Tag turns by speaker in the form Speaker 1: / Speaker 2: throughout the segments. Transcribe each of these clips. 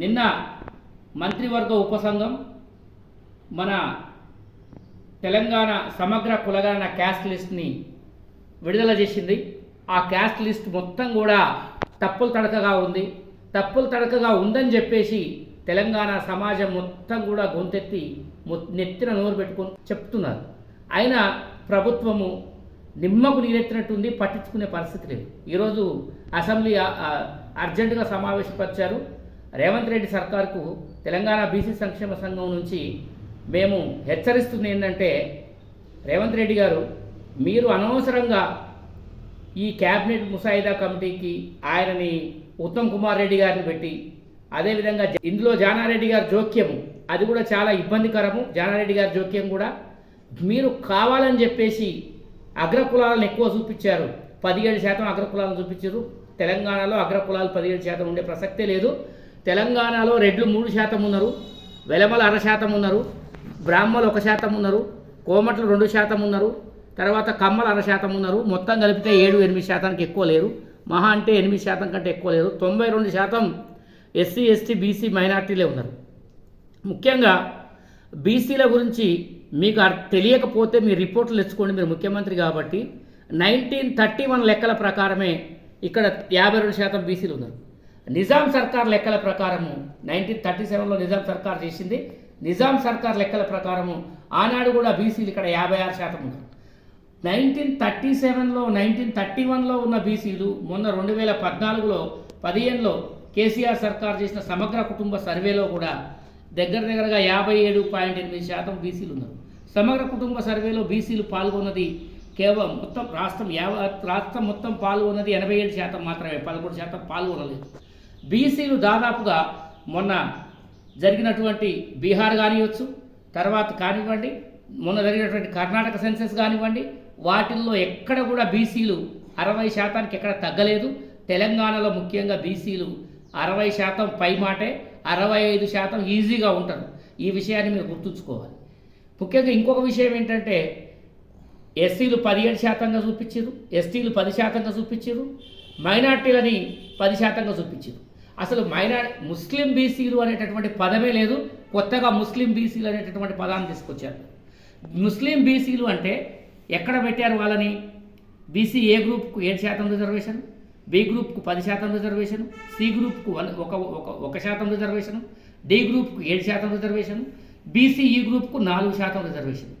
Speaker 1: నిన్న మంత్రివర్గ ఉపసంఘం మన తెలంగాణ సమగ్ర కులగణన క్యాస్ట్ లిస్ట్ని విడుదల చేసింది. ఆ క్యాస్ట్ లిస్ట్ మొత్తం కూడా తప్పులు తడకగా ఉంది. తప్పులు తడకగా ఉందని చెప్పేసి తెలంగాణ సమాజం మొత్తం కూడా గొంతెత్తి నెత్తిన నోరు పెట్టుకొని చెప్తున్నారు. అయినా ప్రభుత్వము నిమ్మకు నీరెత్తినట్టుంది పట్టించుకునే పరిస్థితి లేదు. ఈరోజు అసెంబ్లీ అర్జెంటుగా సమావేశపరిచారు. రేవంత్ రెడ్డి సర్కార్కు తెలంగాణ బీసీ సంక్షేమ సంఘం నుంచి మేము హెచ్చరిస్తుంది ఏంటంటే రేవంత్ రెడ్డి గారు మీరు అనవసరంగా ఈ క్యాబినెట్ ముసాయిదా కమిటీకి ఆయనని ఉత్తమ్ కుమార్ రెడ్డి గారిని పెట్టి అదేవిధంగా ఇందులో జానారెడ్డి గారి జోక్యము అది కూడా చాలా ఇబ్బందికరము. జానారెడ్డి గారి జోక్యం కూడా మీరు కావాలని చెప్పేసి అగ్రకులాలను ఎక్కువ చూపించారు. పదిహేడు శాతం అగ్రకులాలను చూపించారు. తెలంగాణలో అగ్రకులాలు పదిహేడు శాతం ఉండే ప్రసక్తే లేదు. తెలంగాణలో రెడ్లు మూడు శాతం ఉన్నారు వెలమల అర శాతం ఉన్నారు బ్రాహ్మలు ఒక శాతం ఉన్నారు కోమట్లు రెండు శాతం ఉన్నారు తర్వాత కమ్మలు అర శాతం ఉన్నారు మొత్తం కలిపితే ఏడు ఎనిమిది శాతానికి ఎక్కువ లేరు మహా అంటే ఎనిమిది శాతం కంటే ఎక్కువ లేరు తొంభై రెండు శాతం ఎస్సీ ఎస్టీ బీసీ మైనార్టీలే ఉన్నారు. ముఖ్యంగా బీసీల గురించి మీకు తెలియకపోతే మీ రిపోర్ట్లు తెచ్చుకోండి మీరు ముఖ్యమంత్రి కాబట్టి నైన్టీన్ థర్టీ వన్ లెక్కల ప్రకారమే ఇక్కడ యాభై రెండు శాతం బీసీలు ఉన్నారు. నిజాం సర్కార్ లెక్కల ప్రకారము నైన్టీన్ థర్టీ సెవెన్లో నిజాం సర్కార్ చేసింది. నిజాం సర్కార్ లెక్కల ప్రకారము ఆనాడు కూడా బీసీలు ఇక్కడ యాభై ఆరు శాతం ఉన్నారు. నైన్టీన్ థర్టీ సెవెన్లో నైన్టీన్ థర్టీ వన్లో ఉన్న బీసీలు మొన్న రెండు వేల పద్నాలుగులో పదిహేనులో కేసీఆర్ సర్కార్ చేసిన సమగ్ర కుటుంబ సర్వేలో కూడా దగ్గర దగ్గరగా యాభై ఏడు పాయింట్ ఎనిమిది శాతం బీసీలు ఉన్నారు. సమగ్ర కుటుంబ సర్వేలో బీసీలు పాల్గొన్నది కేవలం మొత్తం రాష్ట్రం యావత్ రాష్ట్రం మొత్తం పాల్గొన్నది ఎనభై ఏడు శాతం మాత్రమే పదమూడు శాతం పాల్గొనలేదు. బీసీలు దాదాపుగా మొన్న జరిగినటువంటి బీహార్ కానివ్వచ్చు తర్వాత కానివ్వండి మొన్న జరిగినటువంటి కర్ణాటక సెన్సెస్ కానివ్వండి వాటిల్లో ఎక్కడ కూడా బీసీలు అరవై శాతానికి ఎక్కడ తగ్గలేదు. తెలంగాణలో ముఖ్యంగా బీసీలు అరవై శాతం పై మాటే అరవై ఐదు శాతం ఈజీగా ఉంటారు. ఈ విషయాన్ని మీరు గుర్తుంచుకోవాలి. ముఖ్యంగా ఇంకొక విషయం ఏంటంటే ఎస్సీలు పదిహేడు శాతంగా చూపించారు ఎస్టీలు పది శాతంగా చూపించారు మైనార్టీలని పది శాతంగా చూపించారు అసలు మైనార్ ముస్లిం బీసీలు అనేటటువంటి పదమే లేదు కొత్తగా ముస్లిం బీసీలు అనేటటువంటి పదాన్ని తీసుకొచ్చారు. ముస్లిం బీసీలు అంటే ఎక్కడ పెట్టారు వాళ్ళని? బీసీ ఏ గ్రూప్కు ఏడు శాతం రిజర్వేషన్? బి గ్రూప్కు పది శాతం రిజర్వేషన్? సి గ్రూప్కు వన్ ఒక ఒక ఒక శాతం రిజర్వేషన్? డి గ్రూప్కు ఏడు శాతం రిజర్వేషన్? బీసీఈ గ్రూప్కు నాలుగు శాతం రిజర్వేషన్?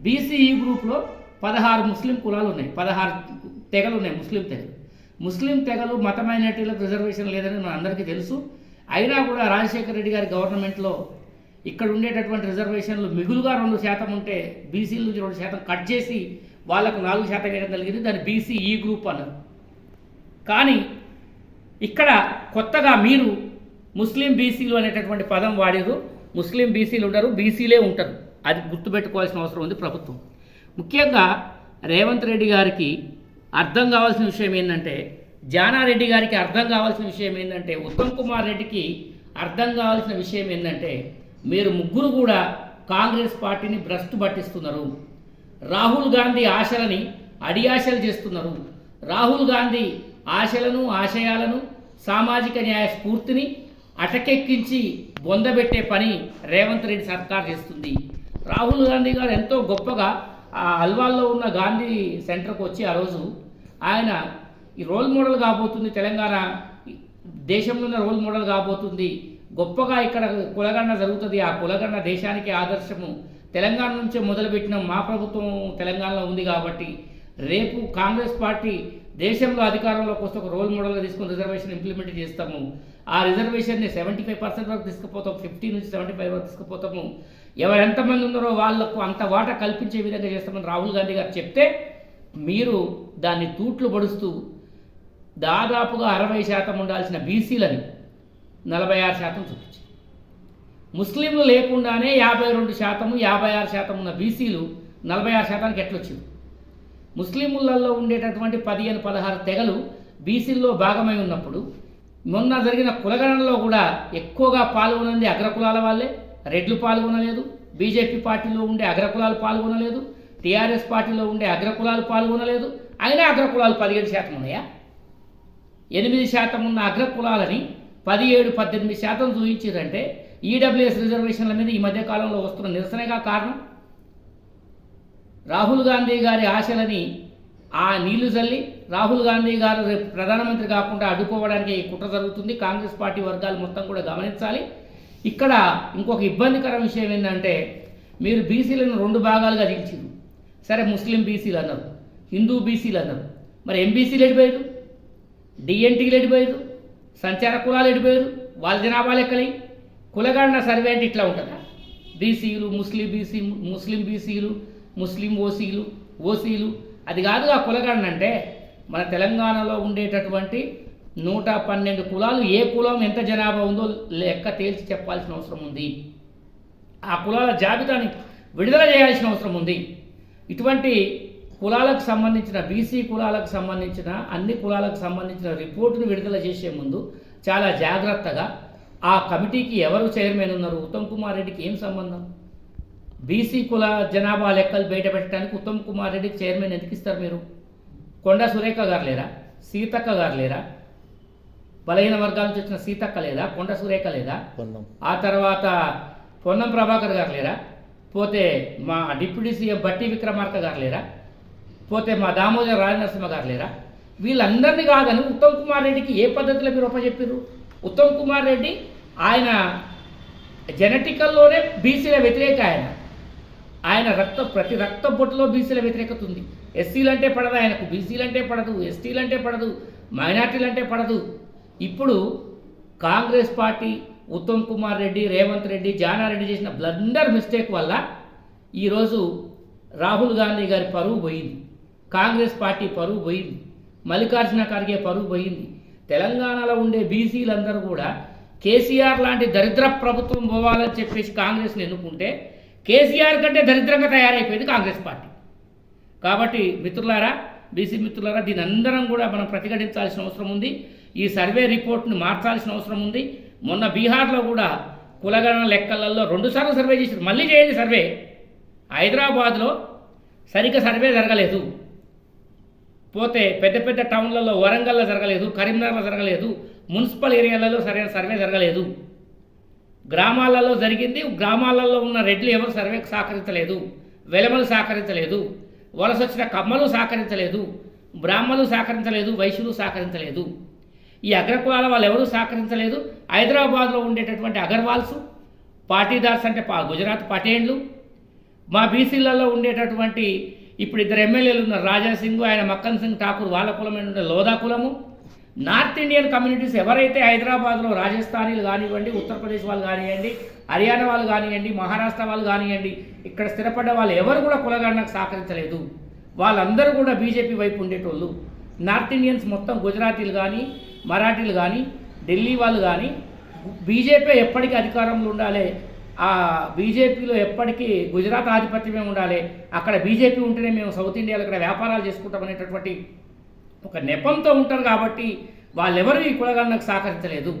Speaker 1: బీసీఈ గ్రూప్లో పదహారు ముస్లిం కులాలు ఉన్నాయి పదహారు తెగలు ఉన్నాయి ముస్లిం తెగలు. ముస్లిం తెగలు మత మైనార్టీలకు రిజర్వేషన్ లేదని మన అందరికీ తెలుసు. అయినా కూడా రాజశేఖర రెడ్డి గారి గవర్నమెంట్లో ఇక్కడ ఉండేటటువంటి రిజర్వేషన్లు మిగులుగా రెండు శాతం ఉంటే బీసీల నుంచి రెండు శాతం కట్ చేసి వాళ్ళకు నాలుగు శాతం వేయడం కలిగింది దాన్ని బీసీ ఈ గ్రూప్ అన్నారు. కానీ ఇక్కడ కొత్తగా మీరు ముస్లిం బీసీలు అనేటటువంటి పదం వాడారు. ముస్లిం బీసీలు ఉండరు బీసీలే ఉంటారు. అది గుర్తుపెట్టుకోవాల్సిన అవసరం ఉంది ప్రభుత్వం. ముఖ్యంగా రేవంత్ రెడ్డి గారికి అర్థం కావాల్సిన విషయం ఏంటంటే జానారెడ్డి గారికి అర్థం కావాల్సిన విషయం ఏంటంటే ఉత్తమ్ కుమార్ రెడ్డికి అర్థం కావాల్సిన విషయం ఏంటంటే మీరు ముగ్గురు కూడా కాంగ్రెస్ పార్టీని భ్రష్టు పట్టిస్తున్నారు. రాహుల్ గాంధీ ఆశలని అడియాశలు చేస్తున్నారు. రాహుల్ గాంధీ ఆశలను ఆశయాలను సామాజిక న్యాయ స్ఫూర్తిని అటకెక్కించి బొందబెట్టే పని రేవంత్ రెడ్డి సర్కార్ చేస్తుంది. రాహుల్ గాంధీ గారు ఎంతో గొప్పగా ఆ అల్వాల్లో ఉన్న గాంధీ సెంటర్కి వచ్చి ఆ రోజు ఆయన ఈ రోల్ మోడల్ కాబోతుంది తెలంగాణ దేశంలో ఉన్న రోల్ మోడల్ కాబోతుంది. గొప్పగా ఇక్కడ కులగండ జరుగుతుంది. ఆ కులగండ దేశానికి ఆదర్శము. తెలంగాణ నుంచే మొదలుపెట్టిన మా ప్రభుత్వం తెలంగాణలో ఉంది కాబట్టి రేపు కాంగ్రెస్ పార్టీ దేశంలో అధికారంలోకి వస్తే ఒక రోల్ మోడల్గా తీసుకుని రిజర్వేషన్ ఇంప్లిమెంట్ చేస్తాము. ఆ రిజర్వేషన్ని సెవెంటీ ఫైవ్ పర్సెంట్ వరకు తీసుకుపోతాం ఫిఫ్టీ నుంచి సెవెంటీ ఫైవ్ వరకు తీసుకుపోతాము. ఎవరు ఎంతమంది ఉన్నారో వాళ్ళకు అంత వాటా కల్పించే విధంగా చేస్తామని రాహుల్ గాంధీ గారు చెప్తే మీరు దాన్ని తూట్లు పడుస్తూ దాదాపుగా అరవై శాతం ఉండాల్సిన బీసీలని నలభై ఆరు శాతం చూపించి ముస్లింలు లేకుండానే యాభై రెండు శాతము యాభై ఆరు శాతం ఉన్న బీసీలు నలభై ఆరు శాతానికి ఎట్లొచ్చింది? ముస్లింలలో ఉండేటటువంటి పదిహేను పదహారు తెగలు బీసీల్లో భాగమై ఉన్నప్పుడు మొన్న జరిగిన కులగణనలో కూడా ఎక్కువగా పాల్గొనంది అగ్రకులాల వాళ్ళే. రెడ్లు పాల్గొనలేదు బీజేపీ పార్టీలో ఉండే అగ్రకులాలు పాల్గొనలేదు టీఆర్ఎస్ పార్టీలో ఉండే అగ్రకులాలు పాల్గొనలేదు. అయినా అగ్రకులాలు పదిహేడు శాతం ఉన్నాయా? ఎనిమిది శాతం ఉన్న అగ్రకులాలని పదిహేడు పద్దెనిమిది శాతం చూపించారంటే ఈడబ్ల్యూఎస్ రిజర్వేషన్ల మీద ఈ మధ్య కాలంలో వస్తున్న నిరసనగా కారణం? రాహుల్ గాంధీ గారి ఆశలని ఆ నీళ్ళు చల్లి రాహుల్ గాంధీ గారు ప్రధానమంత్రి కాకుండా అడ్డుకోవడానికి కుట్ర జరుగుతుంది. కాంగ్రెస్ పార్టీ వర్గాలు మొత్తం కూడా గమనించాలి. ఇక్కడ ఇంకొక ఇబ్బందికర విషయం ఏంటంటే మీరు బీసీలను రెండు భాగాలుగా దించారు సరే ముస్లిం బీసీలు అన్నారు హిందూ బీసీలు అన్నారు. మరి ఎంబీసీలు ఎడిపోయారు డిఎన్టీలు ఎడిపోయారు సంచార కులాలు ఎడిపోయారు వాళ్ళ జనాభా లెక్కలి కులగణన సర్వే అంటే ఇట్లా ఉంటుందా? బీసీలు ముస్లిం బీసీ ముస్లిం బీసీలు ముస్లిం ఓసీలు ఓసీలు. అది కాదుగా కులగణన అంటే మన తెలంగాణలో ఉండేటటువంటి నూట పన్నెండు కులాలు ఏ కులం ఎంత జనాభా ఉందో లెక్క తేల్చి చెప్పాల్సిన అవసరం ఉంది. ఆ కులాల జాబితాని విడుదల చేయాల్సిన అవసరం ఉంది. ఇటువంటి కులాలకు సంబంధించిన బీసీ కులాలకు సంబంధించిన అన్ని కులాలకు సంబంధించిన రిపోర్టును విడుదల చేసే ముందు చాలా జాగ్రత్తగా ఆ కమిటీకి ఎవరు చైర్మన్ ఉన్నారు? ఉత్తమ్ కుమార్ రెడ్డికి ఏం సంబంధం? బీసీ కుల జనాభా లెక్కలు బయటపెట్టడానికి ఉత్తమ్ కుమార్ రెడ్డికి చైర్మన్ ఎందుకు ఇస్తారు మీరు? కొండ సురేఖ గారు లేరా? సీతక్క గారు లేరా? బలహీన వర్గాల నుంచి వచ్చిన సీతక్క లేదా కొండ సురేఖ లేదా? ఆ తర్వాత పొన్నం ప్రభాకర్ గారు లేరా? పోతే మా డిప్యూటీ సీఎం బట్టి విక్రమార్క గారు లేరా? పోతే మా దామోదర్ రాజనరసింహ గారు లేరా? వీళ్ళందరినీ కాదని ఉత్తమ్ కుమార్ రెడ్డికి ఏ పద్ధతిలో మీరు ఒప్పచెప్పారు ఉత్తమ్ కుమార్ రెడ్డి ఆయన జెనెటికల్లోనే బీసీల వ్యతిరేక ఆయన. ఆయన రక్త ప్రతి రక్త బొట్టులో బీసీల వ్యతిరేకత ఉంది. ఎస్సీలు అంటే పడదు ఆయనకు బీసీలు అంటే పడదు ఎస్టీలు అంటే పడదు మైనార్టీలు అంటే పడదు. ఇప్పుడు కాంగ్రెస్ పార్టీ ఉత్తమ్ కుమార్ రెడ్డి రేవంత్ రెడ్డి జానారెడ్డి చేసిన బ్లండర్ మిస్టేక్ వల్ల ఈరోజు రాహుల్ గాంధీ గారి పరువు పోయింది. కాంగ్రెస్ పార్టీ పరువు పోయింది. మల్లికార్జున ఖర్గే పరువు పోయింది. తెలంగాణలో ఉండే బీసీలందరూ కూడా కేసీఆర్ లాంటి దరిద్ర ప్రభుత్వం పోవాలని చెప్పేసి కాంగ్రెస్ని ఎన్నుకుంటే కేసీఆర్ కంటే దరిద్రంగా తయారైపోయింది కాంగ్రెస్ పార్టీ. కాబట్టి మిత్రులారా బీసీ మిత్రులారా దీని అందరం కూడా మనం ప్రతిఘటించాల్సిన అవసరం ఉంది. ఈ సర్వే రిపోర్ట్ను మార్చాల్సిన అవసరం ఉంది. మొన్న బీహార్లో కూడా కులగణన లెక్కలలో రెండుసార్లు సర్వే చేశారు. మళ్ళీ చేయండి సర్వే. హైదరాబాద్లో సరిగ్గా సర్వే జరగలేదు. పోతే పెద్ద పెద్ద టౌన్లలో వరంగల్లో జరగలేదు కరీంనగర్లో జరగలేదు మున్సిపల్ ఏరియాలలో సరైన సర్వే జరగలేదు. గ్రామాలలో జరిగింది. గ్రామాలలో ఉన్న రెడ్లు ఎవరు సర్వేకి సహకరించలేదు. వెలమలు సహకరించలేదు. వలస వచ్చిన కమ్మలు సహకరించలేదు. బ్రాహ్మలు సహకరించలేదు. వైశ్యులు సహకరించలేదు. ఈ అగ్రకులాల వాళ్ళు ఎవరూ సహకరించలేదు. హైదరాబాద్లో ఉండేటటువంటి అగర్వాల్స్ పాటీదార్స్ అంటే పా గుజరాత్ పటేండ్లు మా బీసీలలో ఉండేటటువంటి ఇప్పుడు ఇద్దరు ఎమ్మెల్యేలు ఉన్నారు రాజా సింగ్ ఆయన మక్కన్ సింగ్ ఠాకూర్ వాళ్ళ కులమైన ఉండే లోదా కులము. నార్త్ ఇండియన్ కమ్యూనిటీస్ ఎవరైతే హైదరాబాద్లో రాజస్థానీలు కానివ్వండి ఉత్తరప్రదేశ్ వాళ్ళు కానివ్వండి హర్యానా వాళ్ళు కానివ్వండి మహారాష్ట్ర వాళ్ళు కానివ్వండి ఇక్కడ స్థిరపడ్డ వాళ్ళు ఎవరు కూడా కులగణనకు సహకరించలేదు. వాళ్ళందరూ కూడా బీజేపీ వైపు ఉండేటోళ్ళు. నార్త్ ఇండియన్స్ మొత్తం గుజరాతీలు కానీ మరాఠీలు కానీ ఢిల్లీ వాళ్ళు కానీ బీజేపీ ఎప్పటికీ అధికారంలో ఉండాలి. ఆ బీజేపీలో ఎప్పటికీ గుజరాత్ ఆధిపత్యమే ఉండాలి. అక్కడ బీజేపీ ఉంటేనే మేము సౌత్ ఇండియాలో ఇక్కడ వ్యాపారాలు చేసుకుంటాం అనేటటువంటి ఒక నెపంతో ఉంటారు కాబట్టి వాళ్ళెవరూ ఈ కులగణనకు సహకరించలేదు.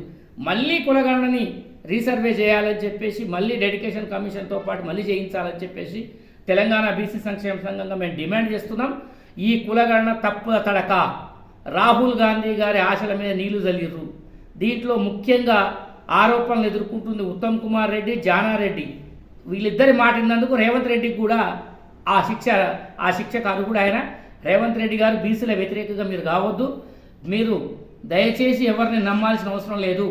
Speaker 1: మళ్ళీ కులగణనని రీసర్వే చేయాలని చెప్పేసి మళ్ళీ డెడికేషన్ కమిషన్తో పాటు మళ్ళీ చేయించాలని చెప్పేసి తెలంగాణ బీసీ సంక్షేమ సంఘంగా మేము డిమాండ్ చేస్తున్నాం. ఈ కులగణన తప్పు తడక. రాహుల్ గాంధీ గారి ఆశల మీద నీళ్ళు చల్లిర్రు దీంట్లో ముఖ్యంగా ఆరోపణలు ఎదుర్కొంటుంది ఉత్తమ్ కుమార్ రెడ్డి జానారెడ్డి వీళ్ళిద్దరి మాటినందుకు రేవంత్ రెడ్డికి కూడా ఆ శిక్ష ఆ శిక్షకు కూడా ఆయన. రేవంత్ రెడ్డి గారు బీసీల వ్యతిరేకంగా మీరు కావద్దు. మీరు దయచేసి ఎవరిని నమ్మాల్సిన అవసరం లేదు.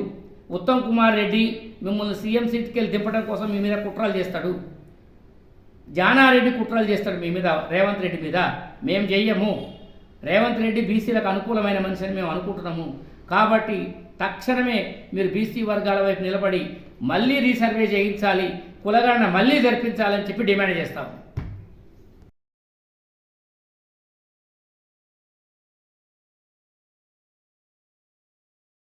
Speaker 1: ఉత్తమ్ కుమార్ రెడ్డి మిమ్మల్ని సీఎం సీట్కి వెళ్ళి దింపడం కోసం మీ మీద కుట్రలు చేస్తాడు. జానారెడ్డి కుట్రలు చేస్తాడు మీ మీద రేవంత్ రెడ్డి మీద. మేము చెయ్యము రేవంత్ రెడ్డి బీసీలకు అనుకూలమైన మనిషి అని మేము అనుకుంటున్నాము. కాబట్టి తక్షణమే మీరు బీసీ వర్గాల వైపు నిలబడి మళ్ళీ రీసర్వే చేయించాలి కులగణన మళ్ళీ జరిపించాలని చెప్పి డిమాండ్ చేస్తాము.